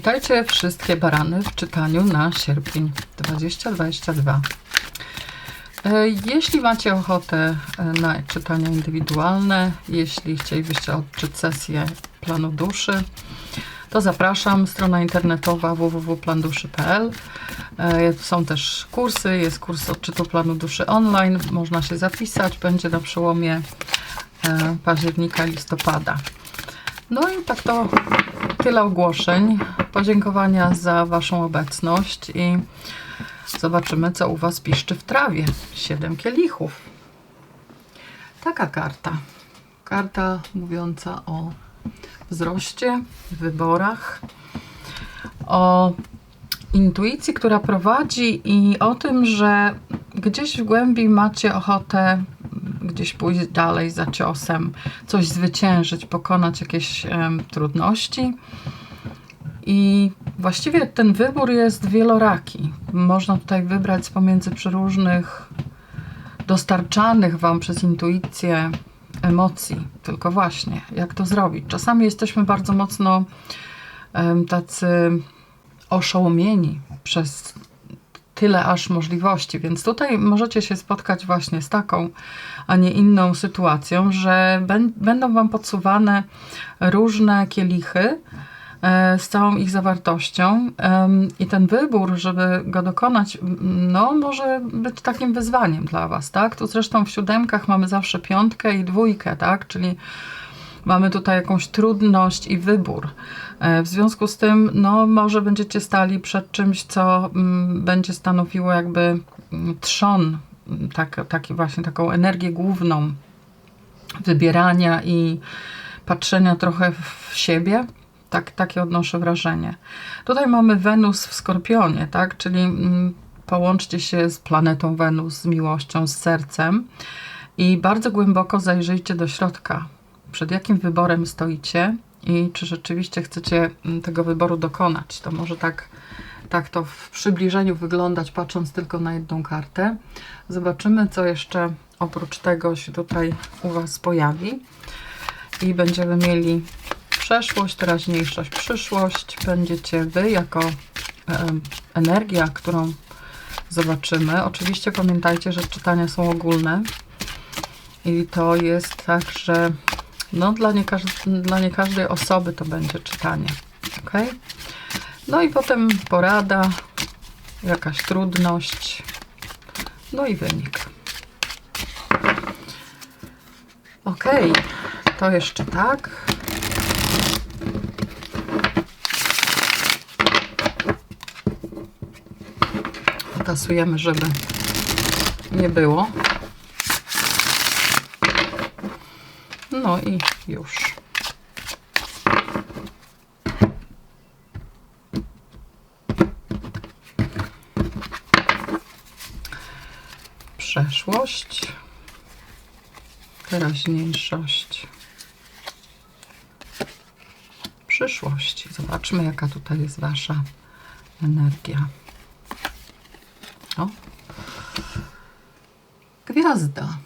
Witajcie wszystkie barany w czytaniu na sierpień 2022. E, Jeśli macie ochotę e, na czytania indywidualne, jeśli chcielibyście odczyć sesję planu duszy, to zapraszam. Strona internetowa www.planduszy.pl. E, Są też kursy, jest kurs odczytu planu duszy online. Można się zapisać, będzie na przełomie października listopada. No i tak to tyle ogłoszeń. Podziękowania za Waszą obecność i zobaczymy, co u Was piszczy w trawie. Siedem kielichów. Taka karta. Karta mówiąca o wzroście, wyborach, o intuicji, która prowadzi i o tym, że gdzieś w głębi macie ochotę gdzieś pójść dalej za ciosem, coś zwyciężyć, pokonać jakieś em, trudności. I właściwie ten wybór jest wieloraki. Można tutaj wybrać z pomiędzy przeróżnych dostarczanych Wam przez intuicję emocji. Tylko właśnie, jak to zrobić? Czasami jesteśmy bardzo mocno em, tacy oszołomieni przez tyle aż możliwości, więc tutaj możecie się spotkać właśnie z taką, a nie inną sytuacją, że bę- będą Wam podsuwane różne kielichy e, z całą ich zawartością i ten wybór, żeby go dokonać, no może być takim wyzwaniem dla Was, tak? Tu zresztą w siódemkach mamy zawsze piątkę i dwójkę, tak? Czyli mamy tutaj jakąś trudność i wybór. E, W związku z tym, no, może będziecie stali przed czymś, co mm, będzie stanowiło jakby mm, trzon, mm, tak, taki właśnie taką energię główną wybierania i patrzenia trochę w siebie. Tak, takie odnoszę wrażenie. Tutaj mamy Wenus w Skorpionie, tak? Czyli połączcie się z planetą Wenus, z miłością, z sercem i bardzo głęboko zajrzyjcie do środka. Przed jakim wyborem stoicie i czy rzeczywiście chcecie mm, tego wyboru dokonać. To może tak, tak to w przybliżeniu wyglądać, patrząc tylko na jedną kartę. Zobaczymy, co jeszcze oprócz tego się tutaj u Was pojawi. I będziemy mieli przeszłość, teraźniejszość, przyszłość. Będziecie Wy jako em, energia, którą zobaczymy. Oczywiście pamiętajcie, że czytania są ogólne. I to jest tak, że no, dla, nie dla nie każdej osoby to będzie czytanie. ok? No i potem porada, jakaś trudność, no i wynik. Ok, to jeszcze tak. Tasujemy, żeby nie było. No i już. Przeszłość, teraźniejszość, przyszłość. Zobaczmy, jaka tutaj jest Wasza energia. O. Gwiazda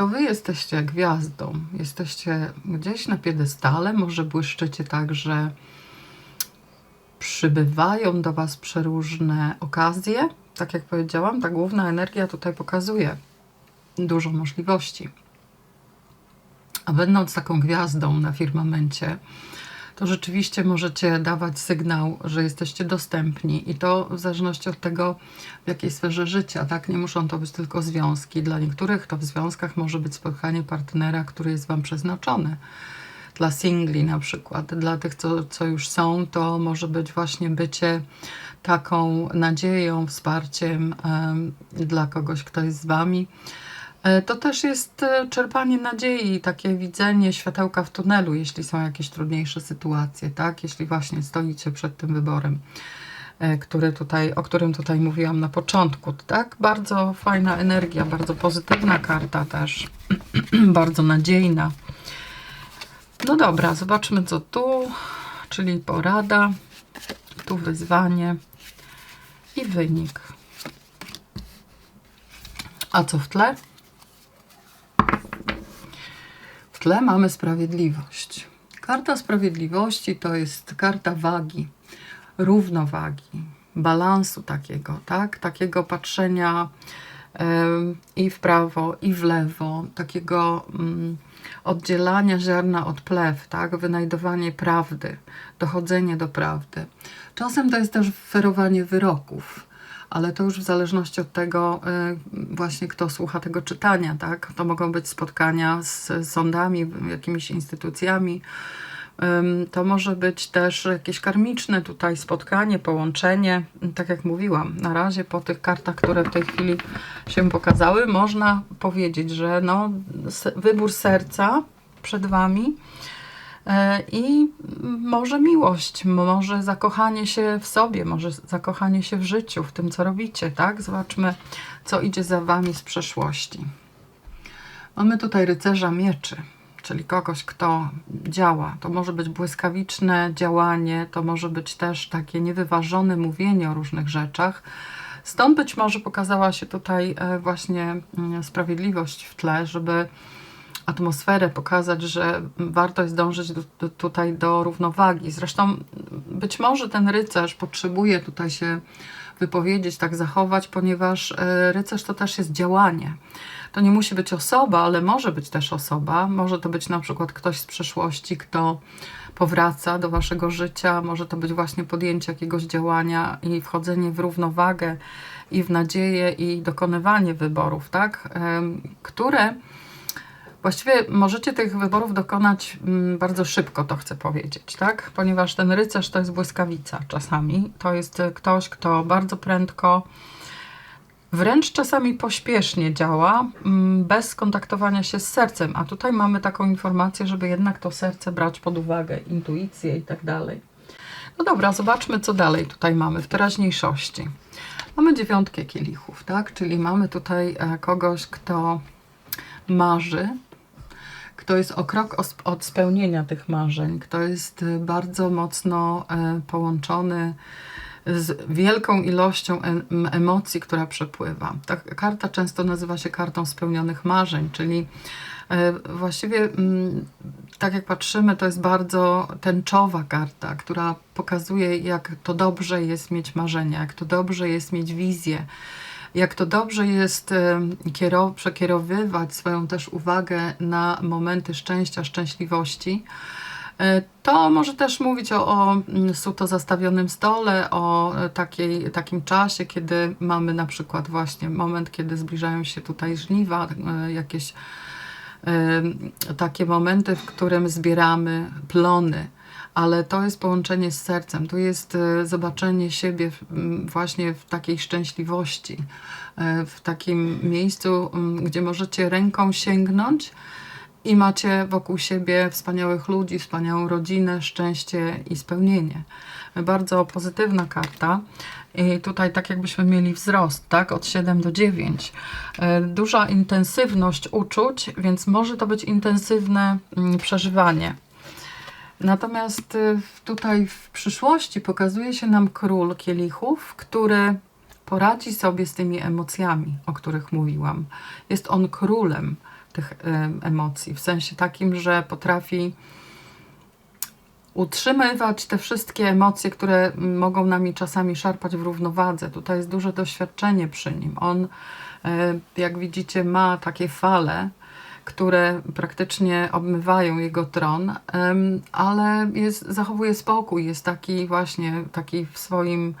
to wy jesteście gwiazdą. Jesteście gdzieś na piedestale, może błyszczycie tak, że przybywają do was przeróżne okazje. Tak jak powiedziałam, ta główna energia tutaj pokazuje dużo możliwości. A będąc taką gwiazdą na firmamencie, to rzeczywiście możecie dawać sygnał, że jesteście dostępni i to w zależności od tego, w jakiej sferze życia, tak? Nie muszą to być tylko związki. Dla niektórych to w związkach może być spotkanie partnera, który jest Wam przeznaczony. Dla singli na przykład, dla tych, co, co już są, to może być właśnie bycie taką nadzieją, wsparciem em, dla kogoś, kto jest z Wami. E, To też jest e, czerpanie nadziei, takie widzenie światełka w tunelu, jeśli są jakieś trudniejsze sytuacje, tak? Jeśli właśnie stoicie przed tym wyborem, e, który tutaj, o którym tutaj mówiłam na początku, tak? Bardzo fajna energia, bardzo pozytywna karta też, bardzo nadziejna. No dobra, zobaczmy co tu, czyli porada, tu wyzwanie i wynik. A co w tle? W tle mamy sprawiedliwość. Karta sprawiedliwości to jest karta wagi, równowagi, balansu takiego, tak? Takiego patrzenia i w prawo, i w lewo, takiego mm, oddzielania ziarna od plew, tak? Wynajdowanie prawdy, dochodzenie do prawdy. Czasem to jest też ferowanie wyroków, ale to już w zależności od tego y, właśnie kto słucha tego czytania, tak? To mogą być spotkania z sądami, jakimiś instytucjami, To może być też jakieś karmiczne tutaj spotkanie, połączenie. Tak jak mówiłam, na razie po tych kartach, które w tej chwili się pokazały, można powiedzieć, że no, wybór serca przed Wami i może miłość, może zakochanie się w sobie, może zakochanie się w życiu, w tym, co robicie, tak? Zobaczmy, co idzie za Wami z przeszłości. Mamy tutaj rycerza mieczy, czyli kogoś, kto działa. To może być błyskawiczne działanie, to może być też takie niewyważone mówienie o różnych rzeczach. Stąd być może pokazała się tutaj e, właśnie mm, sprawiedliwość w tle, żeby atmosferę pokazać, że warto jest dążyć do, do, tutaj do równowagi. Zresztą być może ten rycerz potrzebuje tutaj się wypowiedzieć, tak zachować, ponieważ e, rycerz to też jest działanie. To nie musi być osoba, ale może być też osoba. Może to być na przykład ktoś z przeszłości, kto powraca do waszego życia. Może to być właśnie podjęcie jakiegoś działania i wchodzenie w równowagę i w nadzieję i dokonywanie wyborów, tak? Em, Które Właściwie możecie tych wyborów dokonać mm, bardzo szybko, to chcę powiedzieć, tak? Ponieważ ten rycerz to jest błyskawica czasami. To jest e, ktoś, kto bardzo prędko, wręcz czasami pośpiesznie działa, mm, bez kontaktowania się z sercem. A tutaj mamy taką informację, żeby jednak to serce brać pod uwagę, intuicję i tak dalej. No dobra, zobaczmy, co dalej tutaj mamy w teraźniejszości. Mamy dziewiątkę kielichów, tak? Czyli mamy tutaj e, kogoś, kto marzy, kto jest o krok od spełnienia tych marzeń, kto jest y, bardzo mocno e, połączony z wielką ilością em- emocji, która przepływa. Ta karta często nazywa się kartą spełnionych marzeń, czyli e, właściwie mm, tak jak patrzymy, to jest bardzo tęczowa karta, która pokazuje, jak to dobrze jest mieć marzenia, jak to dobrze jest mieć wizję, jak to dobrze jest kiero- przekierowywać swoją też uwagę na momenty szczęścia, szczęśliwości. E, To może też mówić o, o mm, suto zastawionym stole, o e, takiej, takim czasie, kiedy mamy na przykład właśnie moment, kiedy zbliżają się tutaj żniwa, e, jakieś e, takie momenty, w którym zbieramy plony. Ale to jest połączenie z sercem, to jest e, zobaczenie siebie właśnie w takiej szczęśliwości, e, w takim miejscu, gdzie możecie ręką sięgnąć i macie wokół siebie wspaniałych ludzi, wspaniałą rodzinę, szczęście i spełnienie. Bardzo pozytywna karta. I tutaj tak jakbyśmy mieli wzrost, tak, od 7 do 9. E, Duża intensywność uczuć, więc może to być intensywne przeżywanie. Natomiast y, tutaj w przyszłości pokazuje się nam król kielichów, który poradzi sobie z tymi emocjami, o których mówiłam. Jest on królem tych em, emocji, w sensie takim, że potrafi utrzymywać te wszystkie emocje, które mogą nami czasami szarpać w równowadze. Tutaj jest duże doświadczenie przy nim. On, e, jak widzicie, ma takie fale, które praktycznie obmywają jego tron, ale jest, zachowuje spokój, jest taki właśnie taki w swoim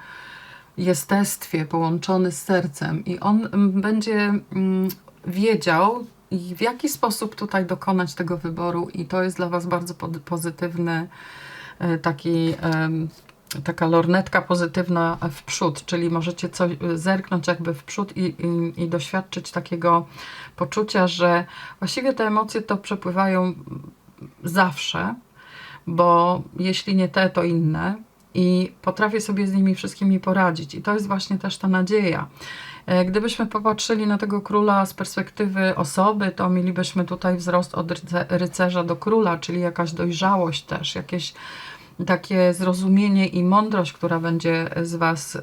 jestestwie połączony z sercem i on będzie mm, wiedział, w jaki sposób tutaj dokonać tego wyboru i to jest dla Was bardzo pozytywny e, taki taka lornetka pozytywna w przód, czyli możecie coś zerknąć jakby w przód i, i, i doświadczyć takiego poczucia, że właściwie te emocje to przepływają zawsze, bo jeśli nie te, to inne i potrafię sobie z nimi wszystkimi poradzić. I to jest właśnie też ta nadzieja. E, Gdybyśmy popatrzyli na tego króla z perspektywy osoby, to mielibyśmy tutaj wzrost od ryce- rycerza do króla, czyli jakaś dojrzałość też, jakieś takie zrozumienie i mądrość, która będzie z Was y,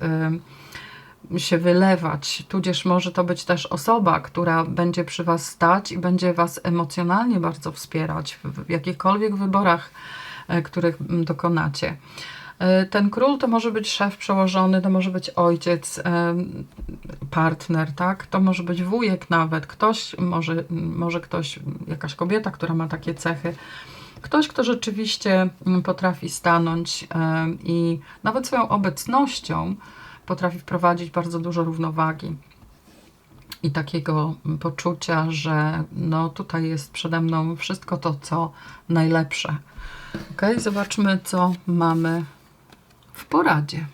się wylewać. Tudzież może to być też osoba, która będzie przy Was stać i będzie Was emocjonalnie bardzo wspierać w, jakichkolwiek wyborach e, których mm, dokonacie. E, Ten król to może być szef przełożony, to może być ojciec, partner, tak? To może być wujek nawet, ktoś, może, może ktoś, jakaś kobieta, która ma takie cechy. Ktoś, kto rzeczywiście mm, potrafi stanąć em, i nawet swoją obecnością potrafi wprowadzić bardzo dużo równowagi i takiego poczucia, że no tutaj jest przede mną wszystko to, co najlepsze. Ok, zobaczmy, co mamy w poradzie.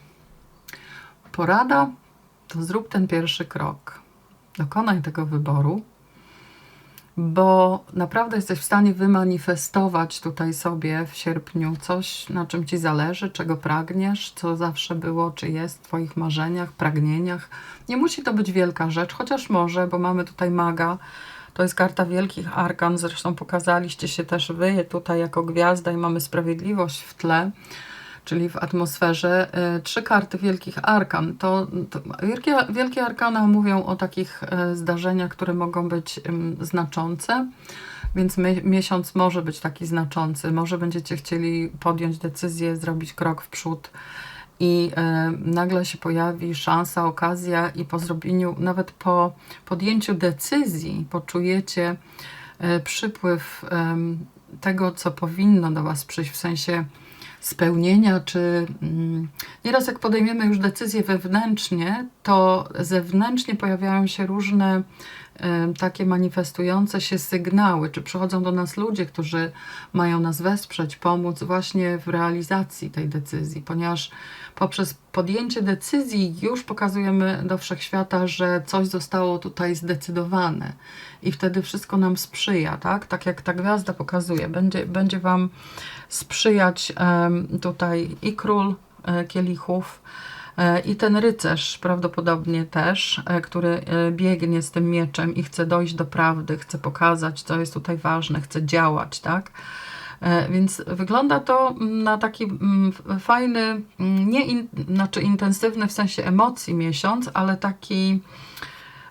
Porada to zrób ten pierwszy krok. Dokonaj tego wyboru, bo naprawdę jesteś w stanie wymanifestować tutaj sobie w sierpniu coś, na czym ci zależy, czego pragniesz, co zawsze było, czy jest w Twoich marzeniach, pragnieniach. Nie musi to być wielka rzecz, chociaż może, bo mamy tutaj maga. To jest karta wielkich arkan, zresztą pokazaliście się też wy tutaj jako gwiazda i mamy sprawiedliwość w tle czyli w atmosferze, y, trzy karty wielkich arkan. To, to wielkie, wielkie arkana mówią o takich y, zdarzeniach, które mogą być znaczące. Więc miesiąc może być taki znaczący. Może będziecie chcieli podjąć decyzję, zrobić krok w przód i e, nagle się pojawi szansa, okazja i po zrobieniu, nawet po podjęciu decyzji poczujecie przypływ tego, co powinno do Was przyjść, w sensie spełnienia, czy mm, nieraz jak podejmiemy już decyzje wewnętrznie, to zewnętrznie pojawiają się różne takie manifestujące się sygnały, czy przychodzą do nas ludzie, którzy mają nas wesprzeć, pomóc właśnie w realizacji tej decyzji, ponieważ poprzez podjęcie decyzji już pokazujemy do wszechświata, że coś zostało tutaj zdecydowane i wtedy wszystko nam sprzyja, tak? Tak jak ta gwiazda pokazuje, będzie, będzie Wam sprzyjać em, tutaj i król e, kielichów, e, i ten rycerz prawdopodobnie też, e, który e, biegnie z tym mieczem i chce dojść do prawdy, chce pokazać, co jest tutaj ważne, chce działać, tak? E, Więc wygląda to na taki mm, fajny, mm, nie in, znaczy intensywny w sensie emocji miesiąc, ale taki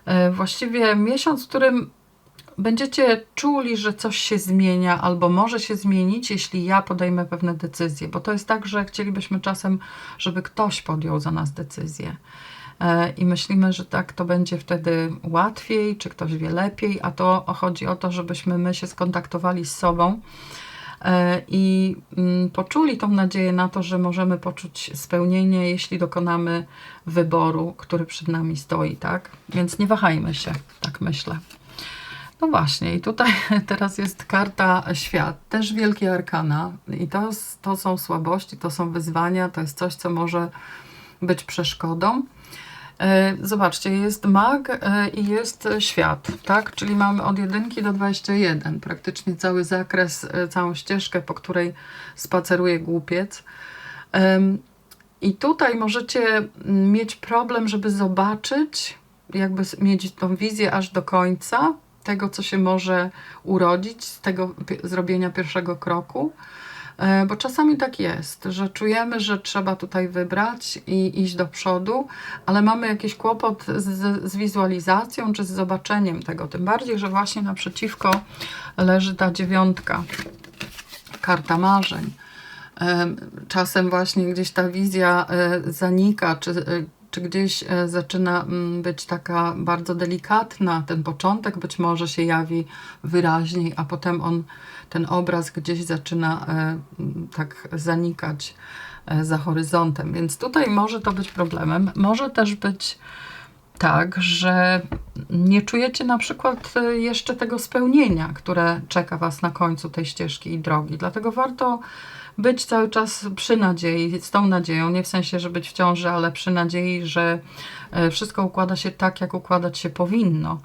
e, właściwie miesiąc, w którym będziecie czuli, że coś się zmienia albo może się zmienić, jeśli ja podejmę pewne decyzje, bo to jest tak, że chcielibyśmy czasem, żeby ktoś podjął za nas decyzję. E, I myślimy, że tak to będzie wtedy łatwiej, czy ktoś wie lepiej, a to chodzi o to, żebyśmy my się skontaktowali z sobą e, i mm, poczuli tą nadzieję na to, że możemy poczuć spełnienie, jeśli dokonamy wyboru, który przed nami stoi, tak? Więc nie wahajmy się, tak myślę. No właśnie, i tutaj teraz jest karta świat, też wielkie arkana, i to, to są słabości, to są wyzwania, to jest coś, co może być przeszkodą. E, Zobaczcie, jest mag e, i jest świat, tak? Czyli mamy od 1 do 21, praktycznie cały zakres, e, całą ścieżkę, po której spaceruje głupiec. I tutaj możecie mieć problem, żeby zobaczyć, jakby mieć tą wizję aż do końca tego, co się może urodzić z tego zrobienia pierwszego kroku. E, Bo czasami tak jest, że czujemy, że trzeba tutaj wybrać i iść do przodu, ale mamy jakiś kłopot z, z wizualizacją czy z zobaczeniem tego. Tym bardziej, że właśnie naprzeciwko leży ta dziewiątka, karta marzeń. Em, Czasem właśnie gdzieś ta wizja e, zanika, czy, e, czy gdzieś e, zaczyna mm, być taka bardzo delikatna. Ten początek być może się jawi wyraźniej, a potem on, ten obraz gdzieś zaczyna e, mm, tak zanikać e, za horyzontem. Więc tutaj może to być problemem. Może też być tak, że nie czujecie na przykład e, jeszcze tego spełnienia, które czeka Was na końcu tej ścieżki i drogi. Dlatego warto być cały czas przy nadziei, z tą nadzieją, nie w sensie, że być w ciąży, ale przy nadziei, że e, wszystko układa się tak, jak układać się powinno.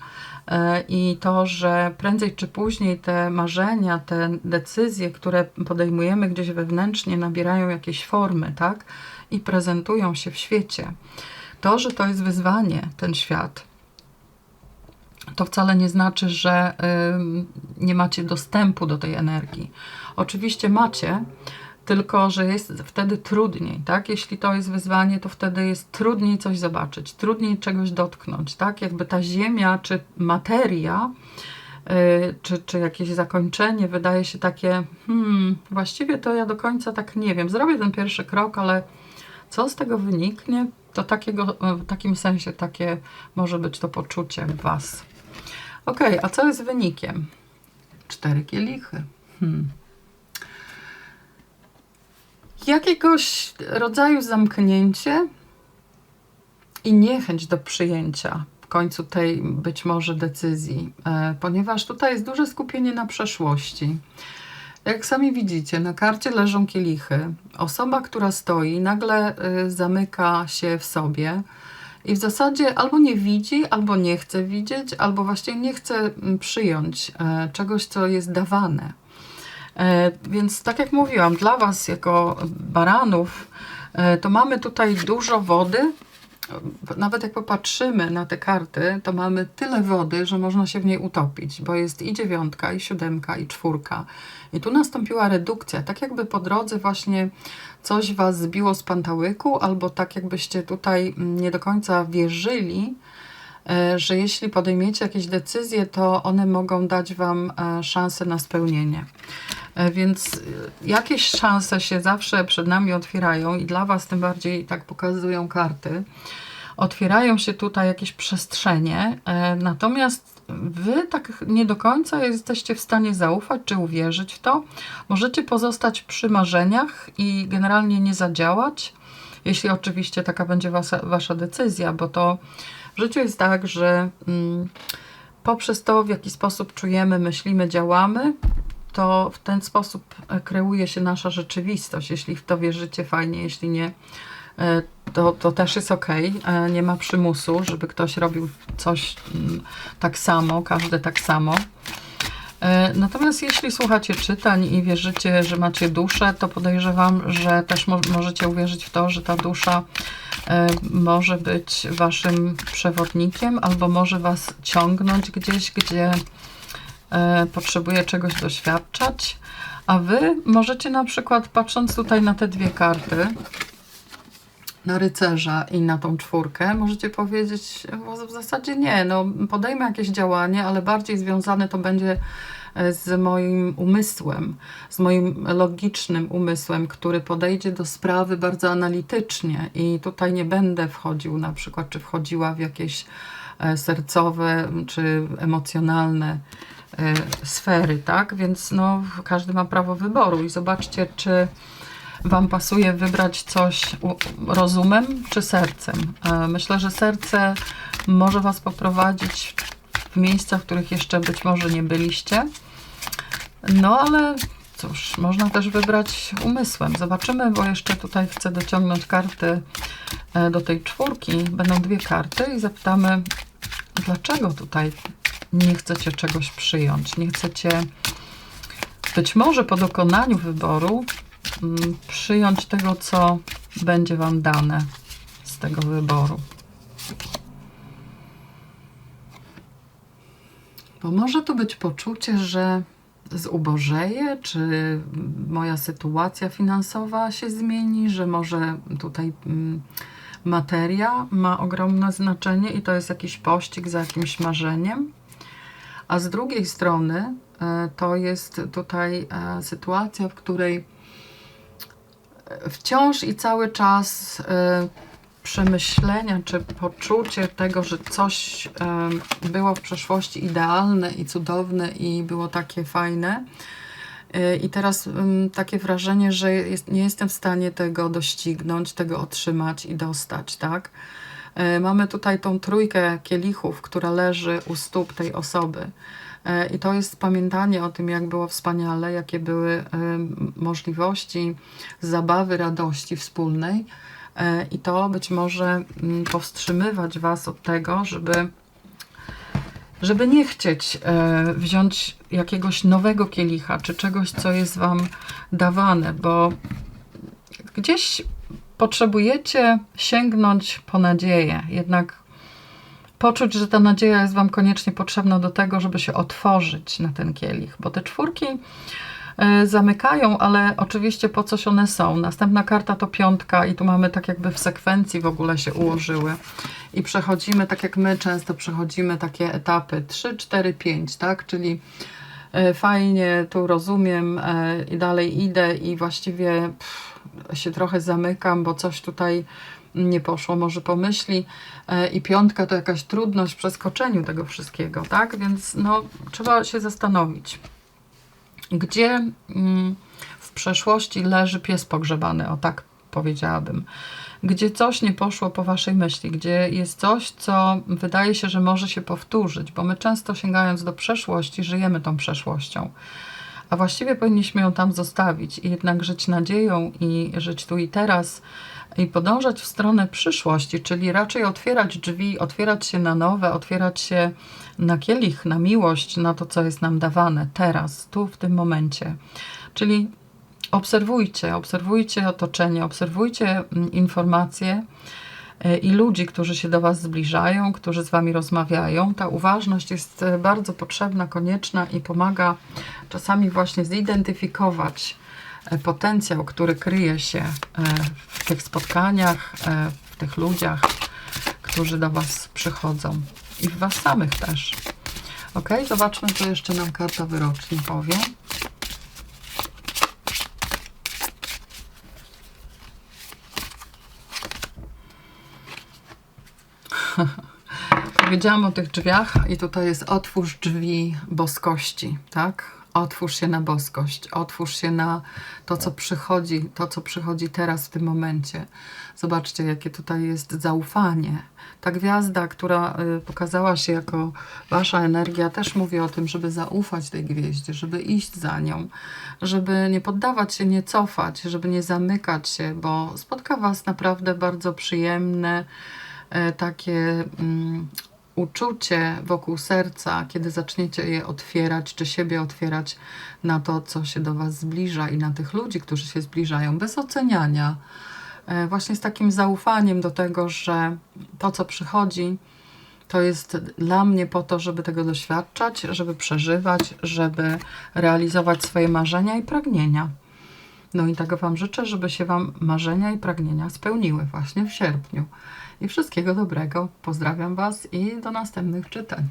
E, I to, że prędzej czy później te marzenia, te decyzje, które podejmujemy gdzieś wewnętrznie, nabierają jakiejś formy, tak? I prezentują się w świecie. To, że to jest wyzwanie, ten świat, to wcale nie znaczy, że ym, nie macie dostępu do tej energii. Oczywiście macie, tylko że jest wtedy trudniej, tak? Jeśli to jest wyzwanie, to wtedy jest trudniej coś zobaczyć, trudniej czegoś dotknąć, tak? Jakby ta ziemia czy materia y, czy, czy jakieś zakończenie wydaje się takie, hmm, właściwie to ja do końca tak nie wiem. Zrobię ten pierwszy krok, ale co z tego wyniknie, to takiego, w takim sensie takie może być to poczucie w Was. Ok, a co jest wynikiem? Cztery kielichy. Hmm. Jakiegoś rodzaju zamknięcie i niechęć do przyjęcia w końcu tej być może decyzji, e, ponieważ tutaj jest duże skupienie na przeszłości. Jak sami widzicie, na karcie leżą kielichy. Osoba, która stoi, nagle y, zamyka się w sobie i w zasadzie albo nie widzi, albo nie chce widzieć, albo właśnie nie chce mm, przyjąć e, czegoś, co jest dawane. E, więc tak jak mówiłam, dla Was jako baranów, e, to mamy tutaj dużo wody. Nawet jak popatrzymy na te karty, to mamy tyle wody, że można się w niej utopić, bo jest i dziewiątka, i siódemka, i czwórka. I tu nastąpiła redukcja, tak jakby po drodze właśnie coś Was zbiło z pantałyku, albo tak jakbyście tutaj nie do końca wierzyli, że jeśli podejmiecie jakieś decyzje, to one mogą dać Wam szansę na spełnienie. E, więc e, jakieś szanse się zawsze przed nami otwierają i dla Was tym bardziej tak pokazują karty. Otwierają się tutaj jakieś przestrzenie, e, natomiast Wy tak nie do końca jesteście w stanie zaufać czy uwierzyć w to. Możecie pozostać przy marzeniach i generalnie nie zadziałać, jeśli oczywiście taka będzie wasza, wasza decyzja, bo to w życiu jest tak, że mm, poprzez to, w jaki sposób czujemy, myślimy, działamy, to w ten sposób e, kreuje się nasza rzeczywistość. Jeśli w to wierzycie, fajnie, jeśli nie, e, to, to też jest ok. E, nie ma przymusu, żeby ktoś robił coś mm, tak samo, każdy tak samo. Natomiast jeśli słuchacie czytań i wierzycie, że macie duszę, to podejrzewam, że też mo możecie uwierzyć w to, że ta dusza może być waszym przewodnikiem albo może was ciągnąć gdzieś, gdzie e, potrzebuje czegoś doświadczać, a wy możecie na przykład, patrząc tutaj na te dwie karty, na rycerza i na tą czwórkę, możecie powiedzieć, w zasadzie nie, no podejmę jakieś działanie, ale bardziej związane to będzie e, z moim umysłem, z moim logicznym umysłem, który podejdzie do sprawy bardzo analitycznie i tutaj nie będę wchodził na przykład, czy wchodziła w jakieś e, sercowe, czy emocjonalne E, sfery, tak? Więc no, każdy ma prawo wyboru i zobaczcie, czy Wam pasuje wybrać coś rozumem czy sercem. E, myślę, że serce może Was poprowadzić miejsca, w których jeszcze być może nie byliście. No ale cóż, można też wybrać umysłem. Zobaczymy, bo jeszcze tutaj chcę dociągnąć karty e, do tej czwórki. Będą dwie karty i zapytamy, dlaczego tutaj nie chcecie czegoś przyjąć, nie chcecie być może po dokonaniu wyboru mm, przyjąć tego, co będzie Wam dane z tego wyboru. Bo może to być poczucie, że zubożeję, czy moja sytuacja finansowa się zmieni, że może tutaj mm, materia ma ogromne znaczenie i to jest jakiś pościg za jakimś marzeniem. A z drugiej strony e, to jest tutaj e, sytuacja, w której wciąż i cały czas e, przemyślenia czy poczucie tego, że coś było w przeszłości idealne i cudowne i było takie fajne. I teraz takie wrażenie, że jest, nie jestem w stanie tego doścignąć, tego otrzymać i dostać, tak? E, mamy tutaj tą trójkę kielichów, która leży u stóp tej osoby. E, I to jest pamiętanie o tym, jak było wspaniale, jakie były możliwości zabawy, radości wspólnej. I to być może mm, powstrzymywać Was od tego, żeby, żeby nie chcieć wziąć jakiegoś nowego kielicha, czy czegoś, co jest Wam dawane, bo gdzieś potrzebujecie sięgnąć po nadzieję, jednak poczuć, że ta nadzieja jest Wam koniecznie potrzebna do tego, żeby się otworzyć na ten kielich, bo te czwórki e, zamykają, ale oczywiście po coś one są. Następna karta to piątka i tu mamy tak jakby w sekwencji w ogóle się ułożyły. I przechodzimy, tak jak my często przechodzimy takie etapy 3, 4, 5, tak? Czyli e, fajnie, tu rozumiem e, i dalej idę i właściwie pff, się trochę zamykam, bo coś tutaj nie poszło, może pomyśli. E, I piątka to jakaś trudność w przeskoczeniu tego wszystkiego, tak? Więc no, trzeba się zastanowić, gdzie mm, w przeszłości leży pies pogrzebany, o tak powiedziałabym. Gdzie coś nie poszło po waszej myśli, gdzie jest coś, co wydaje się, że może się powtórzyć, bo my często sięgając do przeszłości, żyjemy tą przeszłością. A właściwie powinniśmy ją tam zostawić i jednak żyć nadzieją i żyć tu i teraz i podążać w stronę przyszłości, czyli raczej otwierać drzwi, otwierać się na nowe, otwierać się na kielich, na miłość, na to, co jest nam dawane teraz, tu, w tym momencie. Czyli obserwujcie, obserwujcie otoczenie, obserwujcie mm, informacje e, i ludzi, którzy się do Was zbliżają, którzy z Wami rozmawiają. Ta uważność jest e, bardzo potrzebna, konieczna i pomaga czasami właśnie zidentyfikować potencjał, który kryje się e, w tych spotkaniach, e, w tych ludziach, którzy do Was przychodzą i w Was samych też. Ok, zobaczmy, co jeszcze nam karta wyroczni powie. Powiedziałam o tych drzwiach i tutaj jest otwórz drzwi boskości, tak? Otwórz się na boskość, otwórz się na to, co przychodzi, to, co przychodzi teraz w tym momencie. Zobaczcie, jakie tutaj jest zaufanie. Ta gwiazda, która y, pokazała się jako wasza energia, też mówi o tym, żeby zaufać tej gwieździe, żeby iść za nią, żeby nie poddawać się, nie cofać, żeby nie zamykać się, bo spotka was naprawdę bardzo przyjemne, e, takie mm, uczucie wokół serca, kiedy zaczniecie je otwierać, czy siebie otwierać na to, co się do Was zbliża i na tych ludzi, którzy się zbliżają, bez oceniania, e, właśnie z takim zaufaniem do tego, że to, co przychodzi, to jest dla mnie po to, żeby tego doświadczać, żeby przeżywać, żeby realizować swoje marzenia i pragnienia. No i tego Wam życzę, żeby się Wam marzenia i pragnienia spełniły właśnie w sierpniu. I wszystkiego dobrego. Pozdrawiam Was i do następnych czytań.